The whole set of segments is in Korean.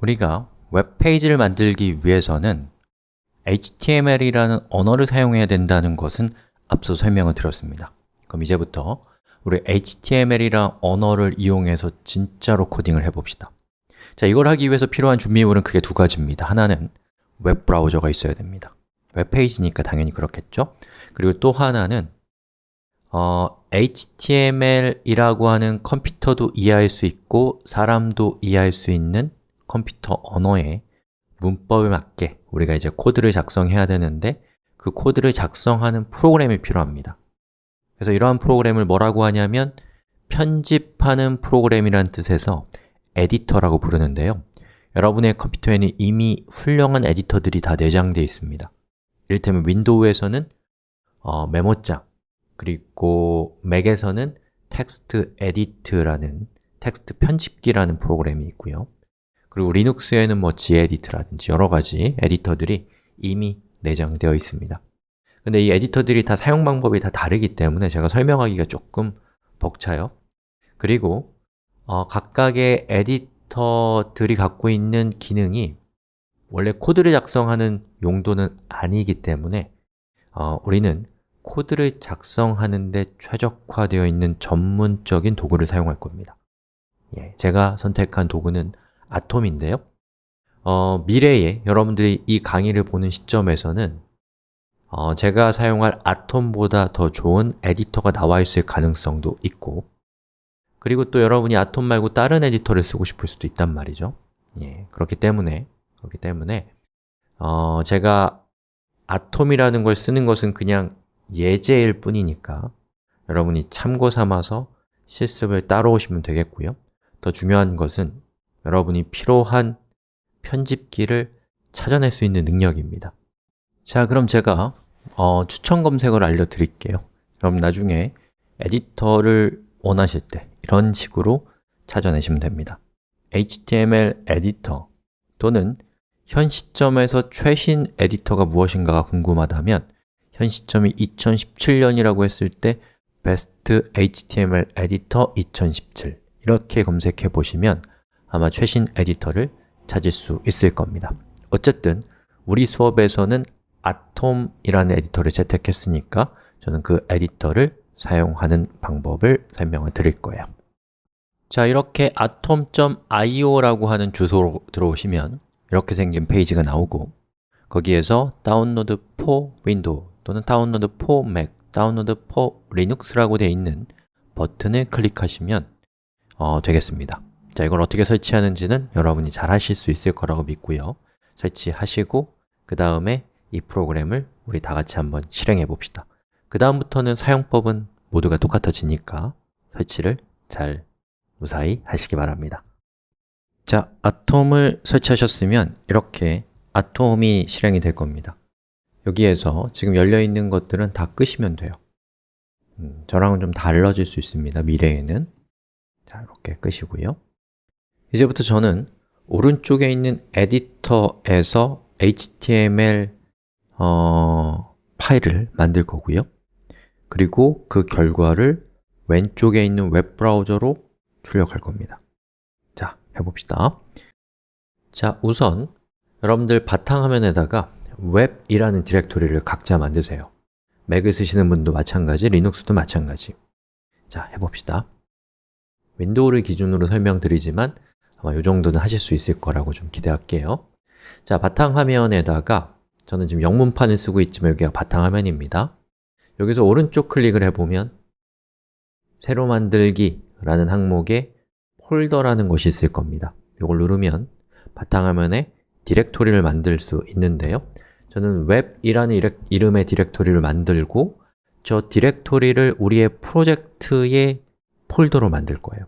우리가 웹페이지를 만들기 위해서는 HTML이라는 언어를 사용해야 된다는 것은 앞서 설명을 드렸습니다. 그럼 이제부터 우리 HTML이라는 언어를 이용해서 진짜로 코딩을 해봅시다. 자, 이걸 하기 위해서 필요한 준비물은 크게 두 가지입니다. 하나는 웹브라우저가 있어야 됩니다. 웹페이지니까 당연히 그렇겠죠? 그리고 또 하나는 어, HTML이라고 하는 컴퓨터도 이해할 수 있고 사람도 이해할 수 있는 컴퓨터 언어의 문법에 맞게 우리가 이제 코드를 작성해야 되는데 그 코드를 작성하는 프로그램이 필요합니다. 그래서 이러한 프로그램을 뭐라고 하냐면 편집하는 프로그램이란 뜻에서 에디터라고 부르는데요. 여러분의 컴퓨터에는 이미 훌륭한 에디터들이 다 내장되어 있습니다. 이를테면 윈도우에서는 어, 메모장 그리고 맥에서는 텍스트 에디트라는 텍스트 편집기라는 프로그램이 있고요 그리고 리눅스에는 뭐 지에디트라든지 여러 가지 에디터들이 이미 내장되어 있습니다. 근데 이 에디터들이 다 사용 방법이 다 다르기 때문에 제가 설명하기가 조금 벅차요. 그리고 어, 각각의 에디터들이 갖고 있는 기능이 원래 코드를 작성하는 용도는 아니기 때문에 어, 우리는 코드를 작성하는 데 최적화되어 있는 전문적인 도구를 사용할 겁니다. 예, 제가 선택한 도구는 아톰인데요. 어, 미래에 여러분들이 이 강의를 보는 시점에서는 어, 제가 사용할 아톰보다 더 좋은 에디터가 나와 있을 가능성도 있고 그리고 또 여러분이 아톰 말고 다른 에디터를 쓰고 싶을 수도 있단 말이죠. 예, 그렇기 때문에 그렇기 때문에 어, 제가 아톰이라는 걸 쓰는 것은 그냥 예제일 뿐이니까 여러분이 참고 삼아서 실습을 따라오시면 되겠고요. 더 중요한 것은 여러분이 필요한 편집기를 찾아낼 수 있는 능력입니다. 자, 그럼 제가 어, 추천 검색어를 알려드릴게요. 그럼 나중에 에디터를 원하실 때 이런 식으로 찾아내시면 됩니다. HTML 에디터 또는 현 시점에서 최신 에디터가 무엇인가가 궁금하다면 현 시점이 2017년이라고 했을 때 Best HTML Editor 2017 이렇게 검색해 보시면 아마 최신 에디터를 찾을 수 있을 겁니다. 어쨌든 우리 수업에서는 아톰이라는 에디터를 채택했으니까 저는 그 에디터를 사용하는 방법을 설명을 드릴 거예요. 자, 이렇게 atom.io라고 하는 주소로 들어오시면 이렇게 생긴 페이지가 나오고 거기에서 다운로드 for 윈도우 또는 다운로드 for 맥, 다운로드 for 리눅스라고 되어 있는 버튼을 클릭하시면 어, 되겠습니다 자, 이걸 어떻게 설치하는지는 여러분이 잘 하실 수 있을 거라고 믿고요. 설치하시고 그 다음에 이 프로그램을 우리 다 같이 한번 실행해 봅시다. 그 다음부터는 사용법은 모두가 똑같아지니까 설치를 잘 무사히 하시기 바랍니다. 자, 아톰을 설치하셨으면 이렇게 아톰이 실행이 될 겁니다. 여기에서 지금 열려있는 것들은 다 끄시면 돼요. 음, 저랑은 좀 달라질 수 있습니다, 미래에는. 자, 이렇게 끄시고요 이제부터 저는 오른쪽에 있는 에디터에서 HTML 어, 파일을 만들 거고요. 그리고 그 결과를 왼쪽에 있는 웹브라우저로 출력할 겁니다. 자, 해봅시다. 자, 우선 여러분들 바탕화면에다가 웹이라는 디렉토리를 각자 만드세요. 맥을 쓰시는 분도 마찬가지, 리눅스도 마찬가지. 자, 해봅시다. 윈도우를 기준으로 설명드리지만 아마 이 정도는 하실 수 있을 거라고 좀 기대할게요. 자, 바탕화면에다가 저는 지금 영문판을 쓰고 있지만 여기가 바탕화면입니다. 여기서 오른쪽 클릭을 해보면 새로 만들기 라는 항목에 폴더라는 것이 있을 겁니다. 이걸 누르면 바탕화면에 디렉토리를 만들 수 있는데요. 저는 웹이라는 이름의 디렉토리를 만들고 저 디렉토리를 우리의 프로젝트의 폴더로 만들 거예요.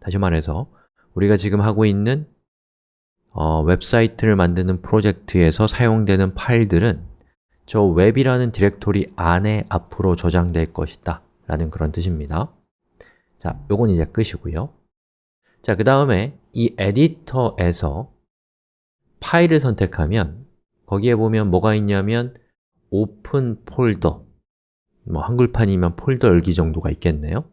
다시 말해서 우리가 지금 하고 있는 어, 웹사이트를 만드는 프로젝트에서 사용되는 파일들은 저 웹이라는 디렉토리 안에 앞으로 저장될 것이다. 라는 그런 뜻입니다. 자, 요건 이제 끝이고요. 자, 그 다음에 이 에디터에서 파일을 선택하면 거기에 보면 뭐가 있냐면 오픈 폴더 뭐 한글판이면 폴더 열기 정도가 있겠네요.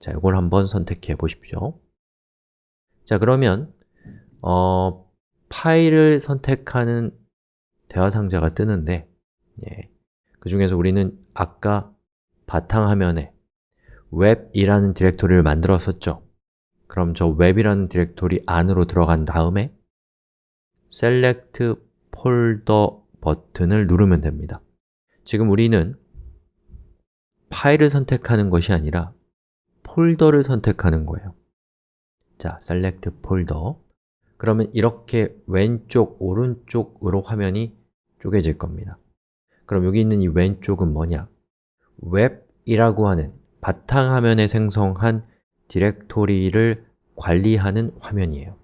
자, 이걸 한번 선택해 보십시오 자, 그러면 어, 파일을 선택하는 대화 상자가 뜨는데 예, 그 중에서 우리는 아까 바탕화면에 웹이라는 디렉토리를 만들었었죠. 그럼 저 웹이라는 디렉토리 안으로 들어간 다음에 select folder 버튼을 누르면 됩니다. 지금 우리는 파일을 선택하는 것이 아니라 폴더를 선택하는 거예요 자, select folder. 그러면 이렇게 왼쪽, 오른쪽으로 화면이 쪼개질 겁니다. 그럼 여기 있는 이 왼쪽은 뭐냐? 웹이라고 하는 바탕화면에 생성한 디렉토리를 관리하는 화면이에요.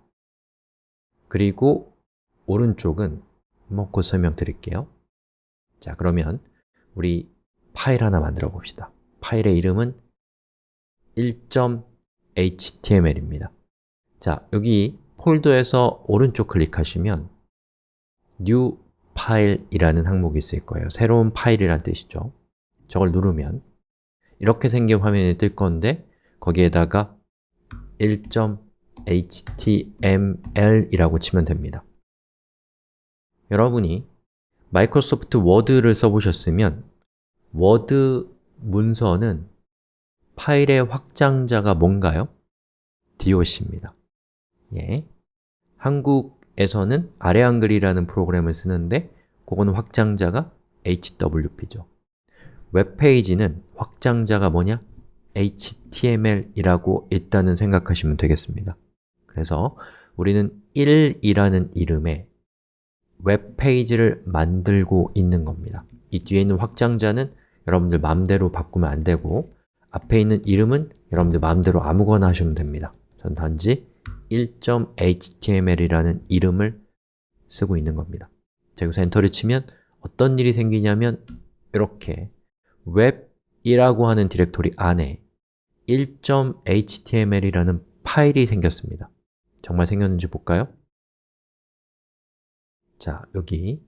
그리고 오른쪽은 뭐 곧 설명드릴게요. 자, 그러면 우리 파일 하나 만들어 봅시다. 파일의 이름은 1.html입니다 자, 여기 폴더에서 오른쪽 클릭하시면 New File이라는 항목이 있을 거예요. 새로운 파일이란 뜻이죠. 저걸 누르면 이렇게 생긴 화면이 뜰 건데 거기에다가 1.html이라고 치면 됩니다. 여러분이 마이크로소프트 워드를 써보셨으면 워드 문서는 파일의 확장자가 뭔가요? doc입니다 예. 한국에서는 아래 한글이라는 프로그램을 쓰는데 그거는 확장자가 hwp죠 웹페이지는 확장자가 뭐냐? html이라고 일단은 생각하시면 되겠습니다 그래서 우리는 1이라는 이름의 웹페이지를 만들고 있는 겁니다 이 뒤에 있는 확장자는 여러분들 마음대로 바꾸면 안 되고 앞에 있는 이름은 여러분들 마음대로 아무거나 하시면 됩니다 전 단지 1.html이라는 이름을 쓰고 있는 겁니다. 자, 여기서 엔터를 치면 어떤 일이 생기냐면 이렇게 웹이라고 하는 디렉토리 안에 1.html이라는 파일이 생겼습니다. 정말 생겼는지 볼까요? 자, 여기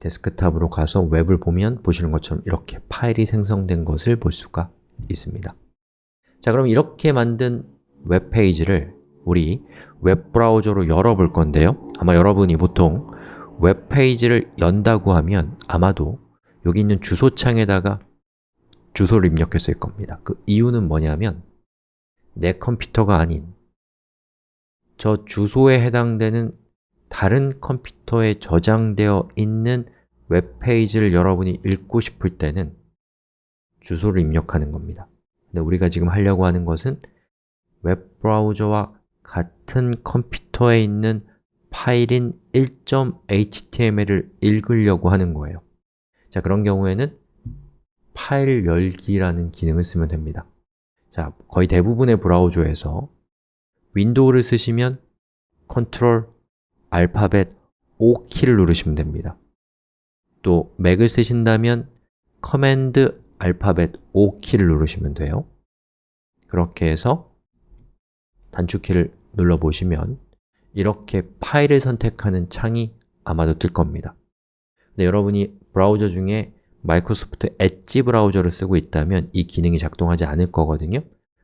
데스크탑으로 가서 웹을 보면 보시는 것처럼 이렇게 파일이 생성된 것을 볼 수가 있습니다. 자, 그럼 이렇게 만든 웹페이지를 우리 웹브라우저로 열어볼 건데요. 아마 여러분이 보통 웹페이지를 연다고 하면 아마도 여기 있는 주소창에다가 주소를 입력했을 겁니다. 그 이유는 뭐냐면 내 컴퓨터가 아닌 저 주소에 해당되는 다른 컴퓨터에 저장되어 있는 웹페이지를 여러분이 읽고 싶을 때는 주소를 입력하는 겁니다. 근데 우리가 지금 하려고 하는 것은 웹브라우저와 같은 컴퓨터에 있는 파일인 1.html을 읽으려고 하는 거예요. 자, 그런 경우에는 파일 열기라는 기능을 쓰면 됩니다. 자, 거의 대부분의 브라우저에서 윈도우를 쓰시면 컨트롤, 알파벳, O키를 누르시면 됩니다. 또 맥을 쓰신다면 커맨드, 알파벳, O키를 누르시면 돼요. 그렇게 해서 단축키를 눌러보시면 이렇게 파일을 선택하는 창이 아마도 뜰 겁니다. 근데 여러분이 브라우저 중에 마이크로소프트 엣지 브라우저를 쓰고 있다면 이 기능이 작동하지 않을 거거든요.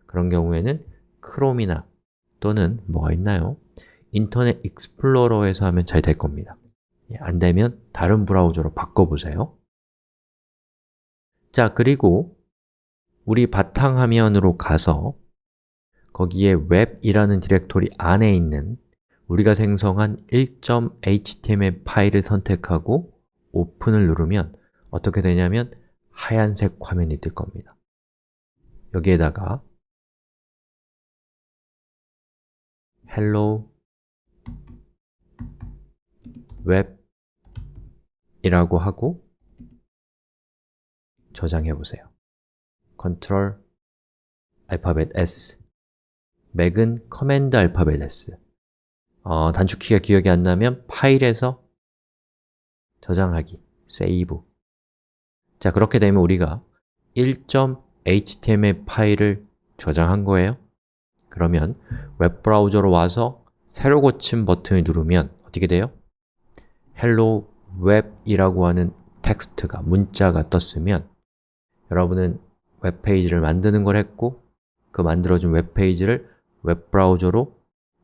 그런 경우에는 크롬이나 또는 뭐가 있나요? 인터넷 익스플로러에서 하면 잘 될 겁니다. 예, 안 되면 다른 브라우저로 바꿔보세요. 자, 그리고 우리 바탕화면으로 가서 거기에 웹이라는 디렉토리 안에 있는 우리가 생성한 1.html 파일을 선택하고 오픈을 누르면 어떻게 되냐면 하얀색 화면이 뜰 겁니다. 여기에다가 hello web 이라고 하고 저장해 보세요. Ctrl 알파벳 S 맥은 커맨드 알파벳 S 어, 단축키가 기억이 안 나면 파일에서 저장하기, 세이브. 자, 그렇게 되면 우리가 1.html 파일을 저장한 거예요. 그러면 웹브라우저로 와서 새로 고친 버튼을 누르면 어떻게 돼요? hello web이라고 하는 텍스트가, 문자가 떴으면 여러분은 웹페이지를 만드는 걸 했고 그 만들어진 웹페이지를 웹브라우저로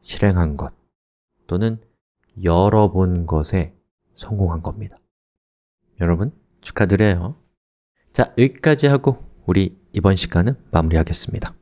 실행한 것 또는 열어본 것에 성공한 겁니다. 여러분 축하드려요. 자, 여기까지 하고 우리 이번 시간은 마무리하겠습니다